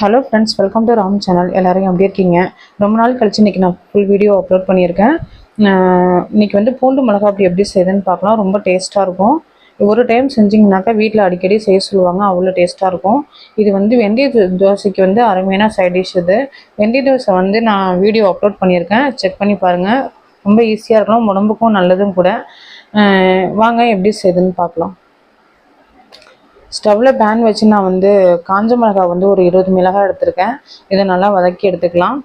Hello friends welcome to Ram channel எல்லாரும் எப்படி இருக்கீங்க? ரொம்ப நாள் கழிச்சு இன்றைக்கி நான் ஃபுல் வீடியோ அப்லோட் பண்ணியிருக்கேன். இன்றைக்கி இன்னைக்கு வந்து பூண்டு மிளகா அப்படி எப்படி செய்யுதுன்னு பார்க்கலாம். ரொம்ப டேஸ்ட்டாக இருக்கும். ஒரு டைம் செஞ்சிங்கனாக்கா வீட்டில் அடிக்கடி செய்ய சொல்லுவாங்க. அவ்வளோ டேஸ்ட்டாக இருக்கும். இது வந்து வெந்தய தோ- தோசைக்கு வந்து அருமையான சைட் டிஷ் இது. வெந்தய தோசை வந்து நான் வீடியோ அப்லோட் பண்ணியிருக்கேன். செக் பண்ணி பாருங்கள் ரொம்ப ஈஸியாக இருக்கலாம் உடம்புக்கும் நல்லதும் கூட. வாங்க எப்படி செய்யுதுன்னு பார்க்கலாம். ஸ்டவ்வில் பேன் வச்சு நான் வந்து காஞ்ச மிளகாய் வந்து ஒரு இருபது மிளகாய் எடுத்திருக்கேன். இதை நல்லா வதக்கி எடுத்துக்கலாம்.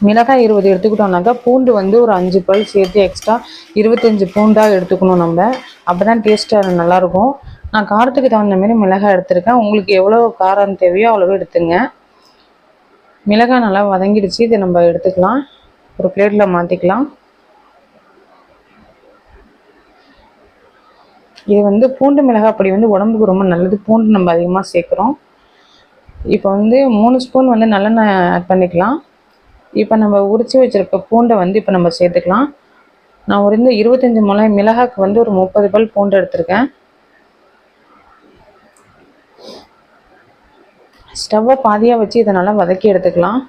மிளகாய் இருபது எடுத்துக்கிட்டோம்னாக்கா பூண்டு வந்து ஒரு அஞ்சு பல் சேர்த்து எக்ஸ்ட்ரா இருபத்தஞ்சி பூண்டாக எடுத்துக்கணும் நம்ம. அப்போ தான் டேஸ்ட்டாக நல்லாயிருக்கும். நான் காரத்துக்கு தகுந்த மாதிரி மிளகாய் எடுத்திருக்கேன். உங்களுக்கு எவ்வளோ காரம் தேவையோ அவ்வளோ எடுத்துங்க. மிளகாய் நல்லா வதங்கிடுச்சு. இதை நம்ம எடுத்துக்கலாம். ஒரு பிளேட்டில் மாற்றிக்கலாம் இது வந்து பூண்டு மிளகாய் பொடி வந்து உடம்புக்கு ரொம்ப நல்லது. பூண்டு நம்ம அதிகமாக சேர்க்குறோம். இப்போ வந்து மூணு ஸ்பூன் வந்து நல்லெண்ணெய் ஆட் பண்ணிக்கலாம். இப்போ நம்ம உரிச்சு வச்சிருக்க பூண்டை வந்து இப்போ நம்ம சேர்த்துக்கலாம். நான் ஒரு இந்த இருபத்தஞ்சி மிளகாய் மிளகாய்க்கு வந்து ஒரு முப்பது பல் பூண்டு எடுத்திருக்கேன். ஸ்டவ்வை பாதியாக வச்சு இதை நல்லா வதக்கி எடுத்துக்கலாம்.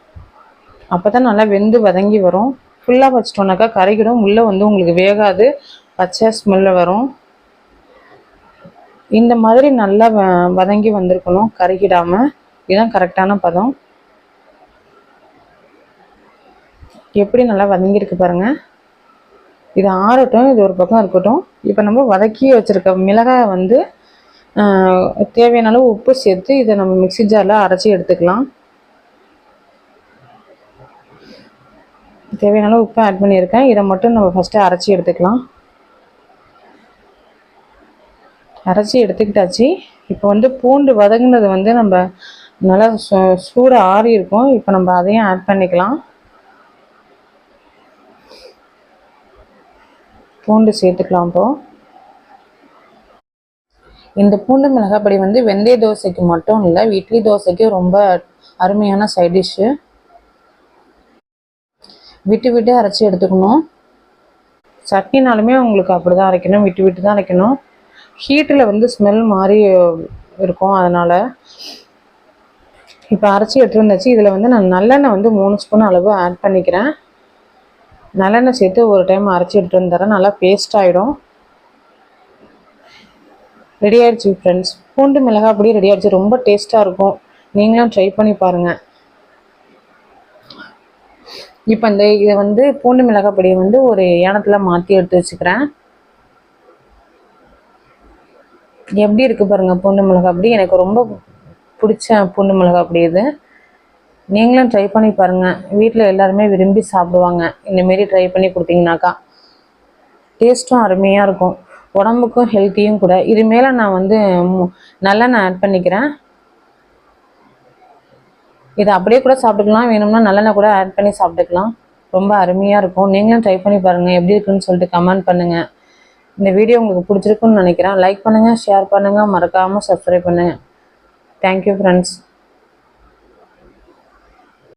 அப்போ தான் நல்லா வெந்து வதங்கி வரும். ஃபுல்லாக வச்சிட்டோன்னாக்கா கரைக்கிடும் உள்ளே வந்து உங்களுக்கு வேகாது. பச்சை ஸ்மெல்ல வரும். இந்த மாதிரி நல்லா வ- வதங்கி வந்திருக்கணும். கருகிடாம. இதுதான் கரெக்டான பதம். எப்படி நல்லா வதங்கியிருக்கு பாருங்கள் இது ஆறட்டும் இது ஒரு பக்கம் இருக்கட்டும். இப்போ நம்ம வதக்கி வச்சுருக்க மிளகாய் வந்து தேவையான அளவு உப்பு சேர்த்து இதை நம்ம மிக்ஸி ஜாரில் அரைச்சி எடுத்துக்கலாம். தேவையான அளவு உப்பு ஆட் பண்ணியிருக்கேன். இதை மட்டும் நம்ம ஃபஸ்ட்டு அரைச்சி எடுத்துக்கலாம். அரைச்சி எடுத்துக்கிட்டாச்சு. இப்போ வந்து பூண்டு வதங்கினது வந்து நம்ம நல்லா சூ- சூடு ஆறி இருக்கும். இப்போ நம்ம அதையும் ஆட் பண்ணிக்கலாம். பூண்டு சேர்த்துக்கலாம் இப்போ. இந்த பூண்டு மிளகாப்படி வந்து வெந்தய தோசைக்கு மட்டும் இல்லை இட்லி தோசைக்கு ரொம்ப அருமையான சைட் டிஷ்ஷு விட்டு விட்டு அரைச்சி எடுத்துக்கணும். சட்னினாலுமே உங்களுக்கு அப்படி தான் அரைக்கணும். விட்டு விட்டு தான் அரைக்கணும். ஹீட்டில் வந்து ஸ்மெல் மாதிரி இருக்கும். அதனால் இப்போ அரைச்சி எடுத்துருந்துச்சு. இதில் வந்து நான் நல்லெண்ணெய் வந்து மூணு ஸ்பூன் அளவு ஆட் பண்ணிக்கிறேன். நல்லெண்ணெய் சேர்த்து ஒரு டைம் அரைச்சி எடுத்து வந்துடுறேன் நல்லா பேஸ்ட் ஆகிடும் ரெடி ஆயிடுச்சு ஃப்ரெண்ட்ஸ் பூண்டு மிளகா அப்படியே ரெடி ஆயிடுச்சு. ரொம்ப டேஸ்ட்டாக இருக்கும். நீங்களும் ட்ரை பண்ணி பாருங்கள் இப்போ இந்த இதை வந்து பூண்டு மிளகாய் பொடியை வந்து ஒரு ஏனத்தில் மாற்றி எடுத்து வச்சுக்கிறேன். எப்படி இருக்குது பாருங்கள் பூண்டு மிளகாய் அப்படி. எனக்கு ரொம்ப பிடிச்ச பூண்டு மிளகாய் அப்படி இது. நீங்களும் ட்ரை பண்ணி பாருங்கள் வீட்டில் எல்லாருமே விரும்பி சாப்பிடுவாங்க. இந்த மாரி ட்ரை பண்ணி கொடுத்தீங்கனாக்கா டேஸ்ட்டும் அருமையாக இருக்கும். உடம்புக்கும் ஹெல்த்தியும் கூட. இது மேலே நான் வந்து நல்லெண்ணெய் ஆட் பண்ணிக்கிறேன். இதை அப்படியே கூட சாப்பிட்டுக்கலாம். வேணும்னா நல்லெண்ணெய் கூட ஆட் பண்ணி சாப்பிட்டுக்கலாம். ரொம்ப அருமையாக இருக்கும். நீங்களும் ட்ரை பண்ணி பாருங்கள் எப்படி இருக்குன்னு சொல்லிட்டு கமெண்ட் பண்ணுங்கள் இந்த வீடியோ உங்களுக்கு பிடிச்சிருக்குன்னு நினைக்கிறேன். லைக் பண்ணுங்கள் ஷேர் பண்ணுங்கள் மறக்காமல் சப்ஸ்கிரைப் பண்ணுங்கள் தேங்க்யூ ஃப்ரெண்ட்ஸ்